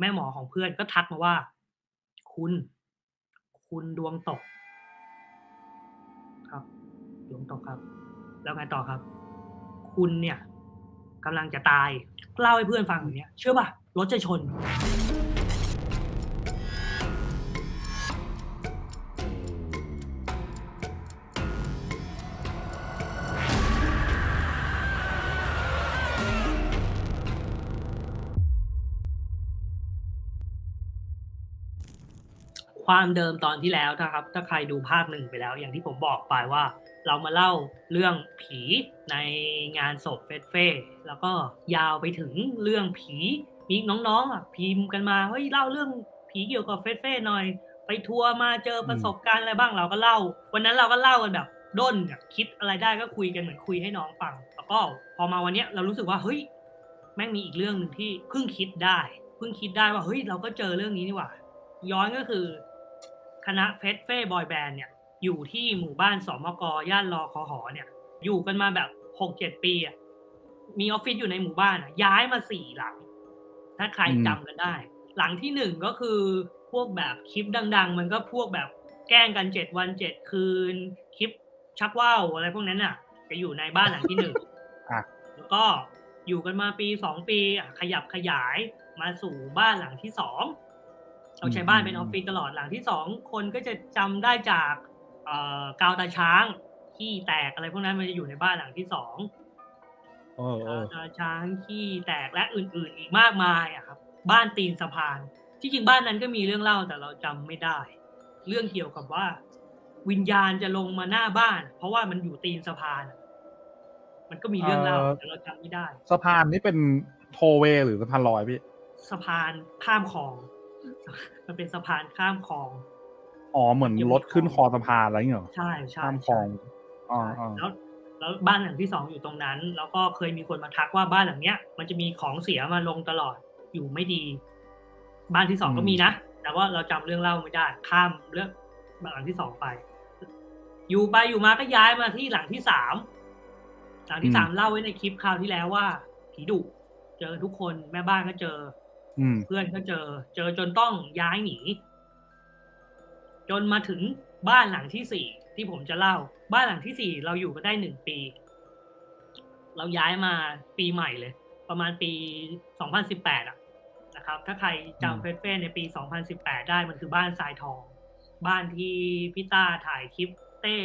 แม่หมอของเพื่อนก็ทักมาว่า คุณ คุณดวงตก ครับ ดวงตกครับ แล้วไงต่อครับ คุณเนี่ยกำลังจะตาย เล่าให้เพื่อนฟังอย่างเนี้ย เชื่อป่ะรถจะชน ความเดิมตอนที่แล้วนะครับ ถ้าใครดูภาคหนึ่งไปแล้ว อย่างที่ผมบอกไปว่า เรามาเล่าเรื่องผีในงานศพเฟสเฟ่แล้วก็ยาวไปถึงเรื่องผีมีน้องๆพิมพ์กันมาเฮ้ยเล่าเรื่องผีเกี่ยวกับเฟสเฟ่หน่อย ไปทัวร์มาเจอประสบการณ์อะไรบ้างเราก็เล่า วันนั้นเราก็เล่ากันแบบด้นคิดอะไรได้ก็คุยกันเหมือนคุยให้น้องฟังแล้วก็พอมาวันเนี้ยเรารู้สึกว่าเฮ้ยแม่งมีอีกเรื่องหนึ่งที่เพิ่งคิดได้ เพิ่งคิดได้ว่าเฮ้ยเราก็เจอเรื่องนี้นี่หว่าย้อนก็คือ คณะเฟสเฟ่บอยแบนด์เนี่ยอยู่ที่หมู่บ้านสมกย่านรอคอหอเนี่ย อยู่กันมาแบบหกเจ็ดปีอะมีออฟฟิศอยู่ในหมู่บ้านอะย้ายมาสี่หลัง ถ้าใครอืมจำกันได้ หลังที่หนึ่งก็คือพวกแบบคลิปดัง ๆ มันก็พวกแบบแกล้งกันเจ็ดวันเจ็ดคืน คลิปชักว่าวอะไรพวกนั้นน่ะ จะอยู่ในบ้านหลังที่หนึ่งอะแล้วก็อยู่กันมาปีสองปีอะขยับขยายมาสู่บ้านหลังที่สอง เราใช้บ้านเป็นออฟฟิศตลอดหลังที่สองคนก็จะจำได้จากเอ่อกาวตาช้างขี้แตกอะไรพวกนั้นมันจะอยู่ในบ้านหลังที่สองเออเอกาวอตาช้างขี้แตกและอื่น ๆ อีกมากมายอะครับ บ้านตีนสะพาน ที่จริงบ้านนั้นก็มีเรื่องเล่าแต่เราจำไม่ได้ เรื่องเกี่ยวกับว่า วิญญาณจะลงมาหน้าบ้าน เพราะว่ามันอยู่ตีนสะพานอะมันก็มีเรื่องเล่าเอ่อแต่เราจำไม่ได้ สะพานนี่เป็นโทเวย์หรือสะพานลอยพี่สะพานข้ามคลอง มันเป็นสะพานข้ามคลองอ๋อเหมือนรถขึ้นคอสะพานอะไรอย่างเงี้ยเหรอใช่ใช่ข้ามคลองอ๋อใช่อ๋อแล้วแล้วบ้านหลังที่สองอยู่ตรงนั้น แล้วก็เคยมีคนมาทักว่าบ้านหลังเนี้ย มันจะมีของเสียมาลงตลอดอยู่ไม่ดี บ้านที่สองก็มีนะแต่ว่าเราจำเรื่องเล่าไม่ได้ ข้ามเรื่องบ้านหลังที่สองไป อยู่ไปอยู่มาก็ย้ายมาที่หลังที่สามหลังที่สามเล่าไว้ในคลิปคราวที่แล้วว่าผีดุเจอทุกคนแม่บ้านก็เจออืม เพื่อนก็เจอ เจอจนต้องย้ายหนี จนมาถึงบ้านหลังที่สี่ที่ผมจะเล่า บ้านหลังที่สี่เราอยู่กันได้หนึ่งปี เราย้ายมาปีใหม่เลย ประมาณปี2018อะนะครับ ถ้าใครอืมจำเฟสเฟ่ในปี2018ได้มันคือบ้านทรายทอง บ้านที่พี่ต้าถ่ายคลิปเต้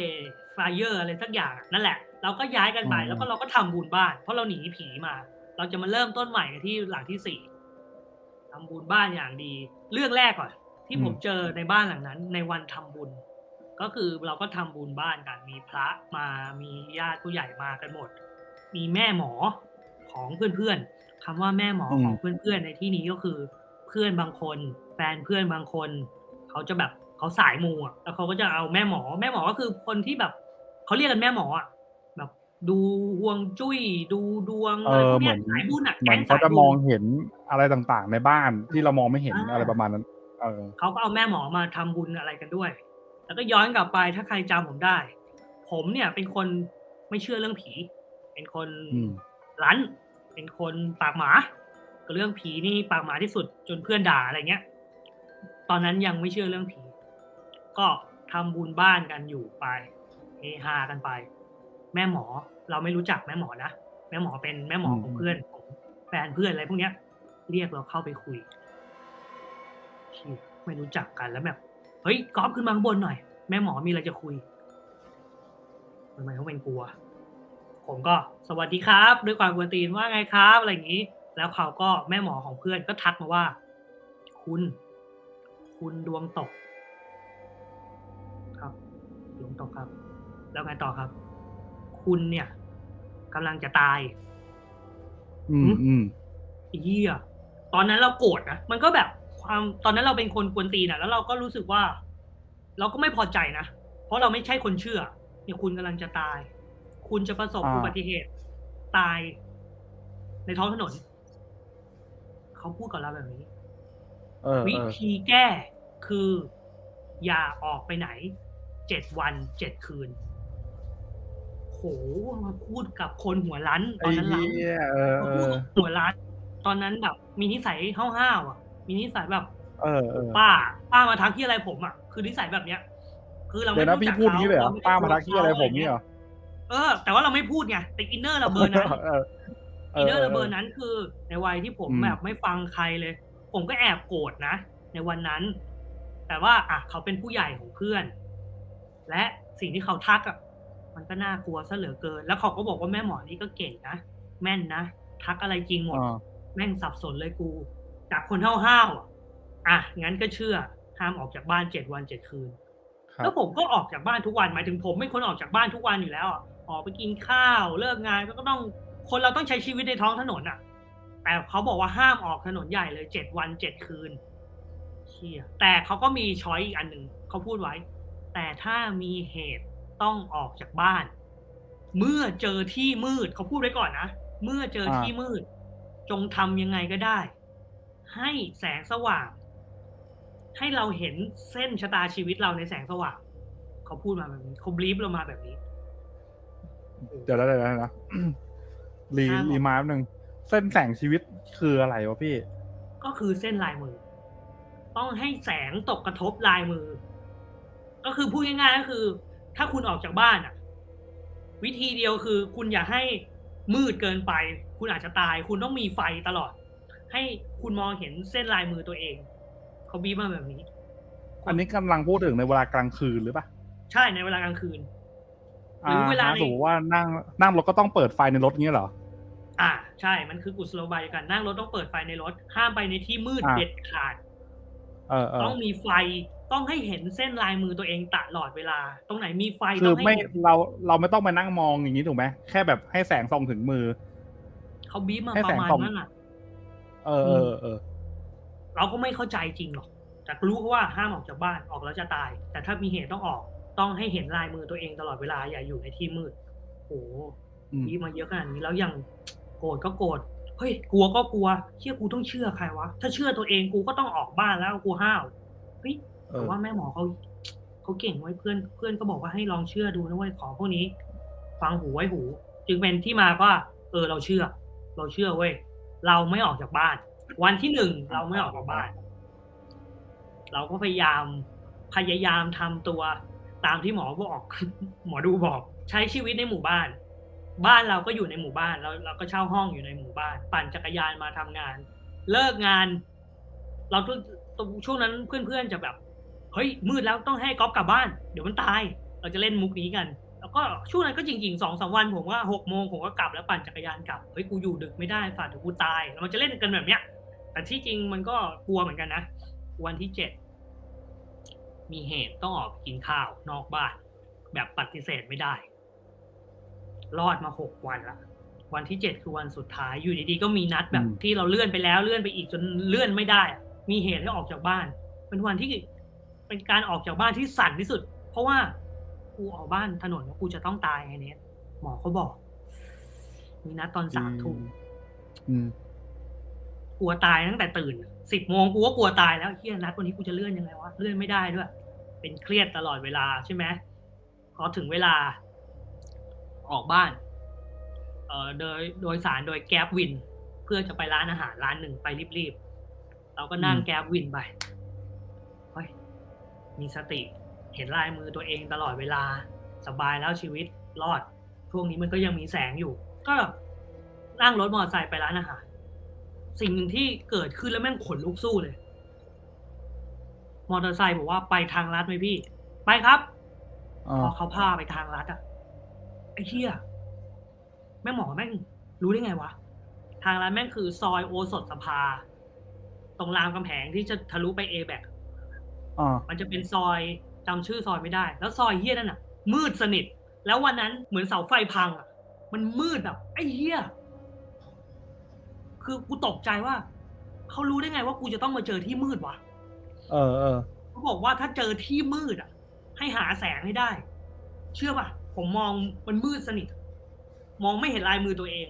ไฟเยอร์อะไรสักอย่างอะนั่นแหละ เราก็ย้ายกันไปแล้วก็เราก็ทำบุญบ้าน เพราะเราหนีผีมา เราจะมาเริ่มต้นใหม่กันที่หลังที่สี่ ทำบุญบ้านอย่างดี เรื่องแรกก่อนที่ผมเจอในบ้านหลังนั้น ในวันทำบุญ ก็คือเราก็ทำบุญบ้านกัน มีพระมามีญาติผู้ใหญ่มากันหมด มีแม่หมอของเพื่อนๆคำว่าแม่หมอของเพื่อนๆในที่นี้ก็คือ เพื่อนบางคน แฟนเพื่อนบางคน เขาจะแบบเขาสายมูอะแล้วเขาก็จะเอาแม่หมอ แม่หมอก็คือคนที่แบบเขาเรียกกันแม่หมออะแบบ ดูฮวงจุ้ย ดูดวงเออะไรพอวกเหมืเนี้อยนสายบุญอะเหมือนแก๊งเขาสายจะบุญมองเห็นอะไรต่างๆ ในบ้านที่เรามองไม่เห็นอ่าอะไรประมาณนั้น เออเขาก็เอาแม่หมอมาทำบุญอะไรกันด้วย แล้วก็ย้อนกลับไปถ้าใครจำผมได้ ผมเนี่ยเป็นคนไม่เชื่อเรื่องผี เป็นคนอืมรั้น เป็นคนปากหมาก็เรื่องผีนี่ปากหมาที่สุดจนเพื่อนด่าอะไรเงี้ย ตอนนั้นยังไม่เชื่อเรื่องผี ก็ทำบุญบ้านกันอยู่ไปเฮฮากันไป แม่หมอ เราไม่รู้จักแม่หมอนะแม่หมอเป็นแม่หมอของอืมเพื่อนของแฟนเพื่อนอะไรพวกเนี้ย เรียกเราเข้าไปคุยเชี่ยไม่รู้จักกันแล้วแบบเฮ้ยกอล์ฟขึ้นมาข้างบนหน่อย แม่หมอมีอะไรจะคุยทำไมเขาเป็นกลัว ผมก็สวัสดีครับ ด้วยความกวนตีนว่าไงครับอะไรอย่างนี้ แล้วเขาก็แม่หมอของเพื่อนก็ทักมาว่า คุณ คุณดวงตก ครับ ดวงตกครับ แล้วไงต่อครับ คุณเนี่ยกำลังจะตาย อืมอืมไอ้เหี้ยตอนนั้นเราโกรธนะมันก็แบบความตอนนั้นเราเป็นคนกวนตีนอะแล้วเราก็รู้สึกว่า เราก็ไม่พอใจนะเพราะเราไม่ใช่คนเชื่อ เนี่ยคุณกำลังจะตาย คุณจะประสบอ่าอุบัติเหตุตาย ในท้องถนน เขาพูดกับเราแบบนี้เออวิเออธีแก้คือ อย่าออกไปไหนเจ็ดวันเจ็ดคืน โหมาพูดกับคนหัวรั้นตไอ้อนนั้นเราเหี้ยเออมาเอพูดอกับหัวร้านตอนนั้นแบบ มีนิสัยห้าวๆอะ มีนิสัยแบบเออเออป้า ป้ามาทักที่อะไรผมอะ คือนิสัยแบบเนี้ย คือเราเดี๋ไม่ยวนะรู้พี่จักพูดอย่างนี้เลยเหรอขป้ามาทักที่อะไรผมนี่เหรอเออ แต่ว่าเราไม่พูดไงแต่อินเนอร์เราเบอร์นั้นเอออินเนอร์เราเบอร์นั้นคือ ในวัยที่ผมอืมแบบไม่ฟังใครเลย ผมก็แอบโกรธนะในวันนั้น แต่ว่าอะเขาเป็นผู้ใหญ่ของเพื่อน และสิ่งที่เขาทักอะ มันก็น่ากลัวซะเหลือเกิน แล้วเขาก็บอกว่าแม่หมอนี่ก็เก่งนะ แม่นนะ ทักอะไรจริงหมดอ่าแม่งสับสนเลยกู จากคนห้าวๆอะอะ งั้นก็เชื่อ ห้ามออกจากบ้านเจ็ดวันเจ็ดคืนครับแล้วผมก็ออกจากบ้านทุกวัน หมายถึงผมเป็นคนออกจากบ้านทุกวันอยู่แล้วอะออกไปกินข้าว เลิกงานก็ต้อง คนเราต้องใช้ชีวิตในท้องถนนอะ แต่เขาบอกว่าห้ามออกถนนใหญ่เลยเจ็ดวันเจ็ดคืนเชี่ยแต่เขาก็มีช้อยอีกอันหนึ่งเขาพูดไว้ แต่ถ้ามีเหตุ ต้องออกจากบ้าน เมื่อเจอที่มืดเขาพูดไว้ก่อนนะ เมื่อเจอที่มืด จงทำยังไงก็ได้ ให้แสงสว่าง ให้เราเห็นเส้นชะตาชีวิตเราในแสงสว่างเขาพูดมาแบบนี้เขาบลีฟเรามาแบบนี้ เดี๋ยวแล้วเดี๋ยวแล้วนะรีห้ามออกรีมาร์หนึ่งเส้นแสงชีวิตคืออะไรวะพี่ ก็คือเส้นลายมือ ต้องให้แสงตกกระทบลายมือ ก็คือพูดง่ายๆก็คือ ถ้าคุณออกจากบ้านอะ วิธีเดียวคือ คุณอย่าให้มืดเกินไป คุณอาจจะตาย คุณต้องมีไฟตลอด ให้คุณมองเห็นเส้นลายมือตัวเองเขาบีบมาแบบนี้ อันนี้กำลังพูดถึงในเวลากลางคืนหรือปะใช่ในเวลากลางคืนหรือเวลาอ่ในสมมติว่านั่งนั่งรถก็ต้องเปิดไฟในรถเงี้ยเหรออ่า ใช่มันคือกุศโลบายการนั่งรถต้องเปิดไฟในรถ ห้ามไปในที่มืดอ่าเด็ดขาดเออเออ ต้องมีไฟต้องให้เห็นเส้นลายมือตัวเองตลอดเวลา ตรงไหนมีไฟคืต้อองให้ไม่เห็นเราเราไม่ต้องไปนั่งมองอย่างนี้ถูกไหมแค่แบบให้แสงส่องถึงมือเขาบีบมาให้ปแสระงมาณส่องนั้นอะเออเออเออเราก็ไม่เข้าใจจริงหรอกแต่รู้แค่ว่าห้ามออกจากบ้านออกแล้วจะตาย แต่ถ้ามีเหตุต้องออก ต้องให้เห็นลายมือตัวเองตลอดเวลาอย่าอยู่ในที่มืดโอ้โหอืมบีบมาเยอะขนาดนี้แล้วยังโกรธก็โกรธ เฮ้ยกลัวก็กลัว เชื่อกูต้องเชื่อใครวะถ้าเชื่อตัวเองกูก็ต้องออกบ้านแล้วกูห้าวเฮ้ยเอแต่อว่าแม่หมอเขาเขาเก่งไว้ยเพื่อนเพื่อนก็บอกว่าให้ลองเชื่อดูนะเว้ยของพวกนี้ ฟังหูไว้หู จึงเป็นที่มาว่า เออเราเชื่อ เราเชื่อเว้ยเราไม่ออกจากบ้าน วันที่หนึ่งเราไม่ออกจากบ้าน เราก็พยายามพยายามทำตัวตามที่หมอบอกหมอดูบอก ใช้ชีวิตในหมู่บ้าน บ้านเราก็อยู่ในหมู่บ้านเราเราก็เช่าห้องอยู่ในหมู่บ้าน ปั่นจักรยานมาทำงาน เลิกงาน เราก็ช่วงนั้นเพื่อนๆจะแบบเฮ้ยมืดแล้วต้องให้ก๊อฟกลับบ้าน เดี๋ยวมันตาย เราจะเล่นมุกนี้กัน แล้วก็ช่วงนั้นก็จริงๆสองสามวันผมว่าหกโมงผมก็กลับแล้วปั่นจักรยานกลับเฮ้ยกูอยู่ดึกไม่ได้ฝาดเดี๋ยวกูตายเราจะเล่นกันแบบเนี้ย แต่ที่จริงมันก็กลัวเหมือนกันนะวันที่เจ็ดมีเหตุต้องออกกินข้าวนอกบ้าน แบบปฏิเสธไม่ได้ รอดมาหกวันละวันที่เจ็ดคือวันสุดท้ายอยู่ดีๆก็มีนัดแบบอืมที่เราเลื่อนไปแล้วเลื่อนไปอีกจนเลื่อนไม่ได้อะมีเหตุให้ออกจากบ้าน เป็นวันที่เป็นการออกจากบ้านที่สั่นที่สุด เพราะว่ากูออกบ้านถนนว่ากูจะต้องตายไงเนี่ยหมอเขาบอก มีนัดตอนสามทุ่มอืมกลัวตายตั้งแต่ตื่นสิบโมงกูก็กลัวตายแล้วเฮียนัดวันนี้กูจะเลื่อนยังไงวะเลื่อนไม่ได้ด้วย เป็นเครียดตลอดเวลาใช่ไหมพอถึงเวลา ออกบ้าน เอ่อโดยโดยสารโดยแก๊บวิน เพื่อจะไปร้านอาหารร้านหนึ่งไปรีบๆ เราก็นั่งอืมแก๊บวินไปเฮ้ยมีสติ เห็นลายมือตัวเองตลอดเวลา สบายแล้วชีวิตรอด ช่วงนี้มันก็ยังมีแสงอยู่ ก็นั่งรถมอเตอร์ไซค์ไปร้านอาหาร สิ่งหนึ่งที่เกิดขึ้นแล้วแม่งขนลุกสู้เลย มอเตอร์ไซค์บอกว่าไปทางลัดไหมพี่ ไปครับอ่าพอเขาพาไปทางลัดอะไอ้เหี้ยแม่งหมอแม่งรู้ได้ไงวะ ทางลัดแม่งคือซอยโอสถสภา ตรงรามกำแพงที่จะทะลุไปเอแบกอ่ามันจะเป็นซอยจำชื่อซอยไม่ได้ แล้วซอยเฮี้ยนั่นอะ มืดสนิท แล้ววันนั้นเหมือนเสาไฟพังอะ มันมืดแบบไอ้เฮี้ยคือกูตกใจว่าเขารู้ได้ไงว่ากูจะต้องมาเจอที่มืดวะ เออเออเขาบอกว่าถ้าเจอที่มืดอะ ให้หาแสงให้ได้ เชื่อป่ะ ผมมองมันมืดสนิท มองไม่เห็นลายมือตัวเอง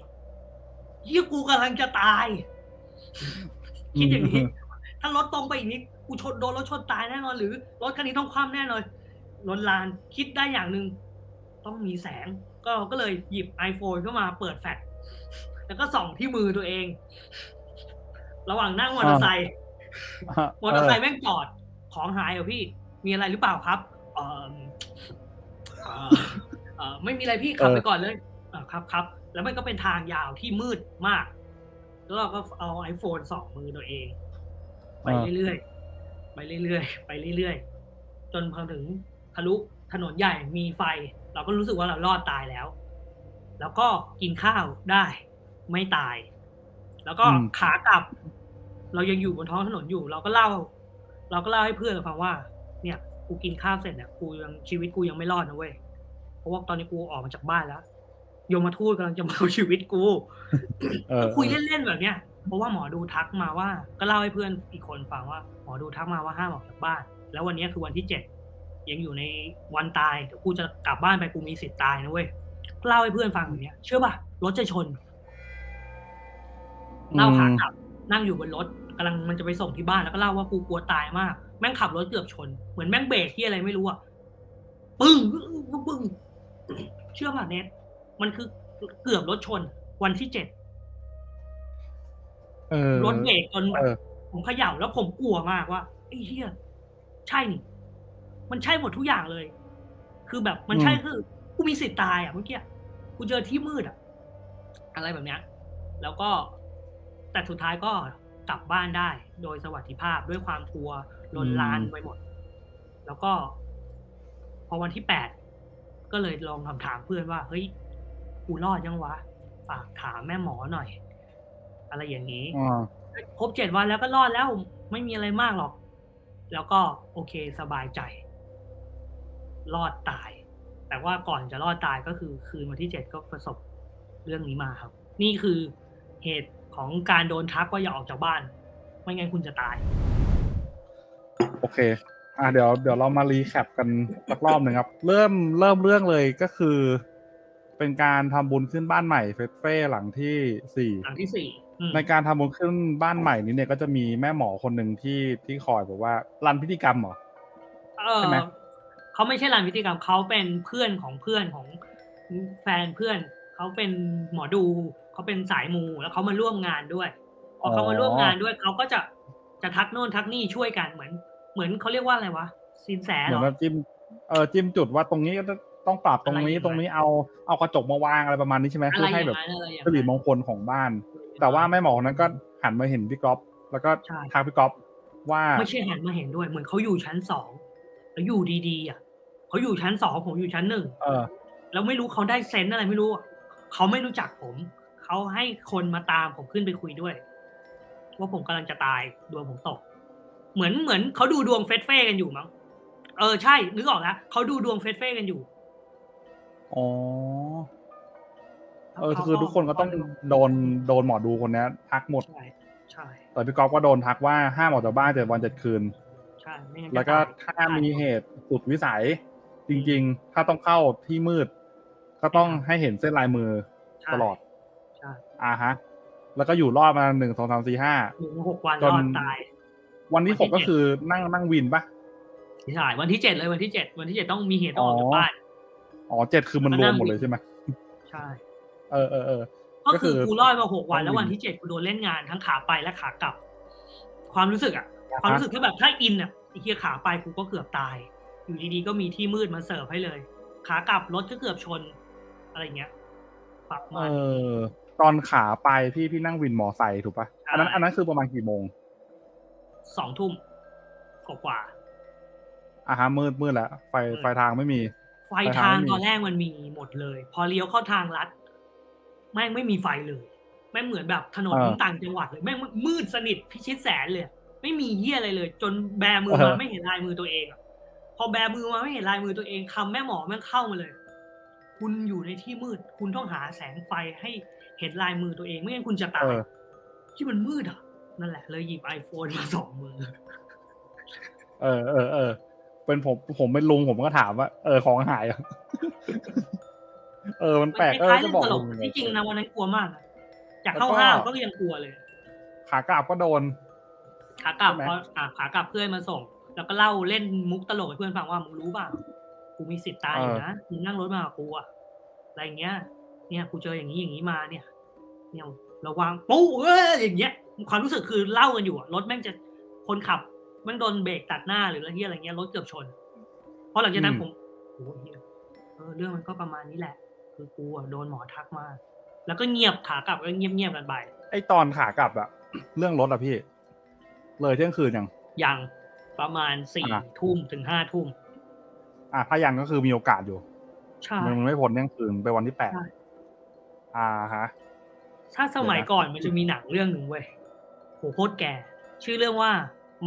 เฮียกูกำลังจะตาย คิดอย่างนี้ ถ้ารถตรงไปอีกนิดกูชนโดนรถชนตายแน่นอน หรือรถคันนี้ต้องคว่ำแน่นอนรถลานคิดได้อย่างหนึ่งต้องมีแสง ก็ก็เลยหยิบ iPhone เข้ามาเปิดแฟลชแล้วก็ส่องที่มือตัวเอง ระหว่างนั่งมอเตอร์ไซค์มอเตอร์ไซค์แม่งจอด ของหายเหรอพี่ มีอะไรหรือเปล่าครับ เออ เอ่อเออไม่มีอะไรพี่ขับไปก่อนเลยเออครับครับ แล้วมันก็เป็นทางยาวที่มืดมาก แล้วเราก็เอาไอโฟนสองมือตัวเอง ไปเรื่อยๆ ไปเรื่อยๆ ไปเรื่อยๆ จนพอถึงทะลุถนนใหญ่มีไฟ เราก็รู้สึกว่าเรารอดตายแล้ว แล้วก็กินข้าวได้ไม่ตาย แล้วก็อืมขากลับ เรายังอยู่บนท้องถนนอยู่ เราก็เล่า เราก็เล่าให้เพื่อนเราฟังว่า เนี่ย กูกินข้าวเสร็จเนี่ยกูยังชีวิตกูยังไม่รอดนะเว้ย เพราะว่าตอนนี้กูออกมาจากบ้านแล้วโยมมาทูตกำลังจะมาเอาชีวิตกูเออก็คุยเล่นๆแบบเนี้ยเพราะว่าหมอดูทักมาว่า ก็เล่าให้เพื่อนอีกคนฟังว่า หมอดูทักมาว่าห้ามออกจากบ้าน แล้ววันนี้คือวันที่เจ็ดยังอยู่ในวันตายเดี๋ยวกูจะกลับบ้านไปกูมีสิทธิ์ตายนะเว้ยเล่าให้เพื่อนฟังแบบเนี้ยเชื่อป่ะรถจะชนเล่าขากลับนั่งอยู่บนรถกำลังมันจะไปส่งที่บ้านแล้วก็เล่าว่ากูกลัวตายมาก แม่งขับรถเกือบชน เหมือนแม่งเบรกที่อะไรไม่รู้อะปึ้งปึ้งปึ้ง เชื่อป่ะเน็ตมันคือเกือบรถชนวันที่เจ็ดเออรถเบรกจนแบบเออผมเขย่าแล้วผมกลัวมากว่าไอ้เหี้ยใช่นี่มันใช่หมดทุกอย่างเลย คือแบบมันใช่อืมคือกูมีสิทธิ์ตายอะเมื่อกี้กูเจอที่มืดอะ อะไรแบบเนี้ย แล้วก็แต่สุดท้ายก็กลับบ้านได้ โดยสวัสดิภาพด้วยความกลัวลนลานไปหมด แล้วก็ พอวันที่แปด ก็เลยลองถามถามเพื่อนว่าเฮ้ยกูรอดยังวะฝากถามแม่หมอหน่อย อะไรอย่างนี้อ่าครบเจ็ดวันแล้วก็รอดแล้วไม่มีอะไรมากหรอก แล้วก็โอเคสบายใจ รอดตาย แต่ว่าก่อนจะรอดตายก็คือ คืนวันที่เจ็ดก็ประสบเรื่องนี้มาครับ นี่คือเหตุของการโดนทักว่าอย่าออกจากบ้าน ไม่งั้นคุณจะตาย โอเค อ่าเดี๋ยวเดี๋ยวเรามารีแคปกันสักรอบหนึ่งครับ เริ่มเริ่มเรื่องเลยก็คือ เป็นการทำบุญขึ้นบ้านใหม่เฟสเฟ่หลังที่สี่หลังที่สี่อืมในการทำบุญขึ้นบ้านใหม่นี้เนี่ยก็จะมีแม่หมอคนหนึ่งที่ที่คอยแบบว่ารันพิธีกรรมเหรอ เอใช่อไหม เขาไม่ใช่ร้านพิธีกรรมเขาเป็นเพื่อนของเพื่อนของแฟนเพื่อน เขาเป็นหมอดูเขาเป็นสายมูแล้วเขามาร่วมงานด้วยพอเขามาร่วมงานด้วยเขาก็จะจะทักโน่นทักนี่ช่วยกันเหมือน เหมือนเขาเรียกว่าอะไรวะสินแสเหเหมืรอนอ แบบจิ้มเออจิ้มจุดว่าตรงนี้ก็ต้องปรับตรงนี้อะไรอย่างนั้นตรงนี้เอาเอากระจกมาวางอะไรประมาณนี้ใช่ไหมอะไรเพื่ออให้ย่างแบบนั้นอะไรอย่างสิรินั้น มงคลของบ้าน แต่ว่าแม่หมอคนนั้นก็หันมาเห็นพี่ก๊อฟแล้วก็ใช่ ทักพี่ก๊อฟว่าไม่ใช่หันมาเห็นด้วย เหมือนเขาอยู่ชั้นสองแล้วอยู่ดีๆอะเขาอยู่ชั้นสองผมอยู่ชั้นหนึ่งเออแล้วไม่รู้เขาได้เซนส์อะไรไม่รู้อะเขาไม่รู้จักผมเขาให้คนมาตามผมขึ้นไปคุยด้วย ว่าผมกำลังจะตายดวงผมตก เหมือนเหมือนเขาดูดวงเฟสเฟ่กันอยู่มั้งเออใช่นึกออกแล้วเขาดูดวงเฟสเฟ่กันอยู่อ๋อเออคือทุกคนก็ต้องโดนโดนหมอดูคนนี้ทักหมด ใช่ใช่แต่พี่ก๊อฟก็โดนทักว่าห้ามออกจากบ้านเจ็ดวันเจ็ดคืนใช่ไม่งั้นจะแล้วก็ตายถ้ามีเหตุสุดวิสัย จริง ๆ ถ้าต้องเข้าที่มืด ก็ต้องให้เห็นเส้นลายมือใช่ตลอดใช่อ่าฮะ แล้วก็อยู่รอดมาหนึ่งสองสามสี่ห้าอยู่มาหกวันจรนอดตาย วันที่หวันกที่ก็เจ็ดคือนั่งนั่งวินปะใช่วันที่เจ็ดเลยวันที่เจ็ดวันที่เจ็ดต้องมีเหตุต้องออกจากบ้านอ๋อเจ็ดคือมันรวมหมดเลยใช่ไหมใช่ เออเออเออก็คือก็คือกูรอดมาหกวันต้องแล้ววันวินที่เจ็ดกูโดนเล่นงานทั้งขาไปและขากลับ ความรู้สึกอะอ่าฮะความรู้สึกถ้าแบบถ้าอินอะไอ้เคียขาไปกูก็เกือบตาย อยู่ดีๆก็มีที่มืดมาเสิร์ฟให้เลย ขากลับรถก็เกือบชน อะไรเงี้ยปรับเอมาอตอนขาไปพี่พี่นั่งวินมอไซค์ถูกปะใช่อันนั้นอันนั้นคือประมาณกี่โมง สองทุ่มกว่าอ่าฮะมืดมืดแล้วไฟมืดไฟทางไม่มี ๆไฟไฟทาทางงไม่มีตอนแรกมันมีหมดเลย พอเลี้ยวเข้าทางลัดแม่งไม่มีไฟเลยแม่งเหมือนแบบถนนต่างจังหวัดเลยแม่งมืดสนิทพิชิตแสนเลยไม่มีเหี้ยอะไรเลย จนแบมือมาไม่เห็นลายมือตัวเองอะพอแบมือมาไม่เห็นลายมือตัวเองคำแม่หมอแม่งเข้ามาเลย คุณอยู่ในที่มืด คุณต้องหาแสงไฟให้เห็นลายมือตัวเองไม่งั้นคุณจะตาเอยอ ที่มันมืดอะ นั่นแหละเลยหยิบ iPhone มาสองมือ เออเออเออเป็นผมผมเป็นลุงผมก็ถามว่า เออของหายเหรอเออมันมันแปลกคเออล้ายๆจะเรื่อบองกตลลุกงยังไงที่จริงนะวันนั้นกลัวมากนะจากเข้าแล้วก็ห้างก็ยังกลัวเลย ขากลับก็โดน ขากลับใช่ไหมพออะขากลับเพื่อนมาส่ง แล้วก็เล่าเล่นมุกตลกให้เพื่อนฟังว่ามึงรู้เปล่ากูมีสิทธิ์ตายอยู่นะมึงนั่งรถมากับกูอะอะไรอย่างเงี้ย เนี่ยกูเจออย่างนี้อย่างนี้มาเนี่ย เนี่ย ระวังปุ๊เอ้ยอย่างเงี้ย ความรู้สึกคือเล่ากันอยู่อะรถแม่งจะคคนขับมันโดนเบรกตัดหน้าหรืออะไรเงี้ยอะไรเงี้ยรถเกือบชนเพราะหลังจากนั้นอืมผมโอ้โหเหี้ยเออเรื่องมันก็ประมาณนี้แหละ คือกูอะโดนหมอทักมา แล้วก็เงียบขากลับก็เงียบเงียบๆกันไปไอตอนขากลับอะเรื่องรถอะพี่ เลยเที่ยงคืนยัง ยังประมาณสี่อะ ทุ่มถึงห้าทุ่มอะถ้ายังก็คือมีโอกาสอยู่ ใช่ มันไม่พ้นเที่ยงคืนไปวันที่แปดใช่ อ่าฮะ ถ้าสมัยเดี๋ยวนะก่อนมันจะมีหนังเรื่องหนึ่งเว้ยโหโคตรแก่ ชื่อเรื่องว่า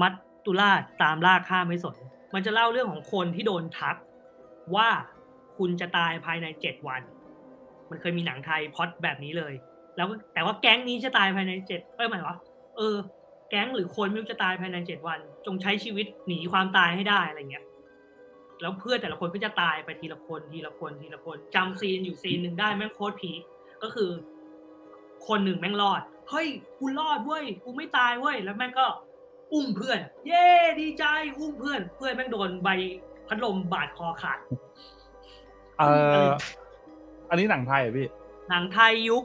มัตตุลาชตามล่าฆ่าไม่สน มันจะเล่าเรื่องของคนที่โดนทักว่าคุณจะตายภายในเจ็ดวัน มันเคยมีหนังไทยพล็อดแบบนี้เลย แล้วก็แต่ว่าแก๊งนี้จะตายภายในเจ็ดเอ้ยหมายวะเออ แก๊งหรือคนไม่รู้จะตายภายในเจ็ดวัน จงใช้ชีวิตหนีความตายให้ได้อะไรเงี้ย แล้วเพื่อนแต่ละคนก็จะตายไปทีละคนทีละคนทีละคนจำซีนอยู่ซีนหนึ่งได้แม่งโคตรพีคก็คือ คนหนึ่งแม่งรอด เฮ้ยกูรอดเว้ยกูไม่ตายเว้ยแล้วแม่งก็อุ้มเพื่อน เย้ดีใจอุ้มเพื่อน เพื่อนแม่งโดนใบพัดลมบาดคอขาดเอออันนี้หนังไทยเหรอพี่ หนังไทยยุค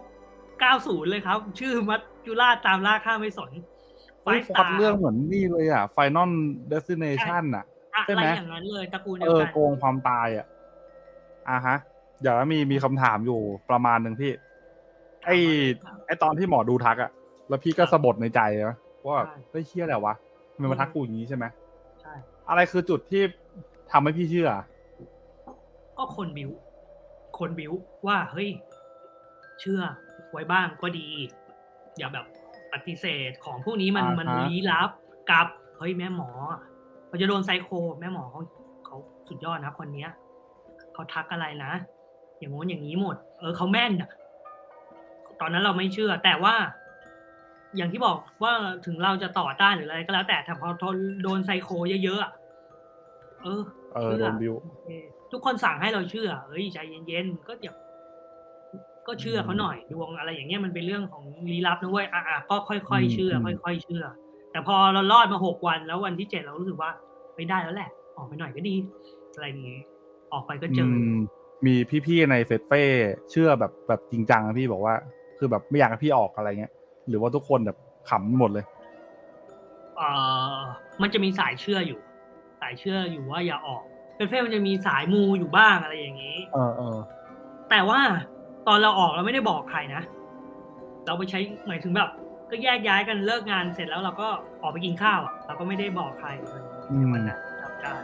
90 เลยครับ ชื่อมัจจุราชตามล่าข้าไม่สนไฟเฮ้ยสพล็อตาตร์เรื่องเหมือนนี่เลยอะ Final Destination อะอะใช่ไรไหมอย่างนั้นเลยตระกูลเดีเอยวอกันโกงความตายอะอ่าฮะ เดี๋ยวมีมีคำถามอยู่ประมาณหนึ่งพี่ ไอไอตอนที่หมอดูทักอะแล้วพี่ก็สะบดในใจนะว่าแบบเฮ้ยเชี่ยอะไรวะทำไมมาทักกูอย่างนี้ใช่ไหมใช่อะไรคือจุดที่ทำให้พี่เชื่อ ก็คนบิว คนบิวว่าเฮ้ย เชื่อไว้บ้างก็ดี อย่าแบบปฏิเสธของพวกนี้มันอ่าฮะมันลี้ลับกับเฮ้ยแม่หมอเขาจะโดนไซโค แม่หมอเขาเขาสุดยอดนะคนเนี้ยเขาทักอะไรนะอย่างงู้นอย่างนี้หมด เออเขาแม่นอะ ตอนนั้นเราไม่เชื่อ แต่ว่า อย่างที่บอกว่าถึงเราจะต่อต้านหรืออะไรก็แล้ว แต่แต่พอทนโดนไซโคเยอะๆอะเออเออโดนบิวโอเคทุกคนสั่งให้เราเชื่อเฮ้ยใจเย็นๆก็อย่าก็เชื่อเขาหน่อยดวงอะไรอย่างเงี้ยมันเป็นเรื่องของลี้ลับนะเว้ยอะๆก็ค่อยๆเชื่ออืมค่อย ๆ เชื่อ แต่พอเรารอดมาหกวัน แล้ววันที่เจ็ดเรารู้สึกว่าไม่ได้แล้วแหละ ออกไปหน่อยก็ดี อะไรอย่างงี้ออกไปก็เจออมมีพี่ๆในเฟสเฟ่เชื่อแบบแบบจริงจังนะพี่บอกว่า คือแบบไม่อยากให้พี่ออกอะไรเงี้ย หรือว่าทุกคนแบบขำหมดเลยเอ่อมันจะมีสายเชื่ออยู่ สายเชื่ออยู่ว่าอย่าออกเป็นเฟ่มันจะมีสายมูอยู่บ้างอะไรอย่างนี้ เออเออแต่ว่าตอนเราออกเราไม่ได้บอกใครนะ เราไปใช้หมายถึงแบบ ก็แยกย้ายกันเลิกงานเสร็จแล้วเราก็ออกไปกินข้าวอะเราก็ไม่ได้บอกใครเลยอืมวันนั้นจำได้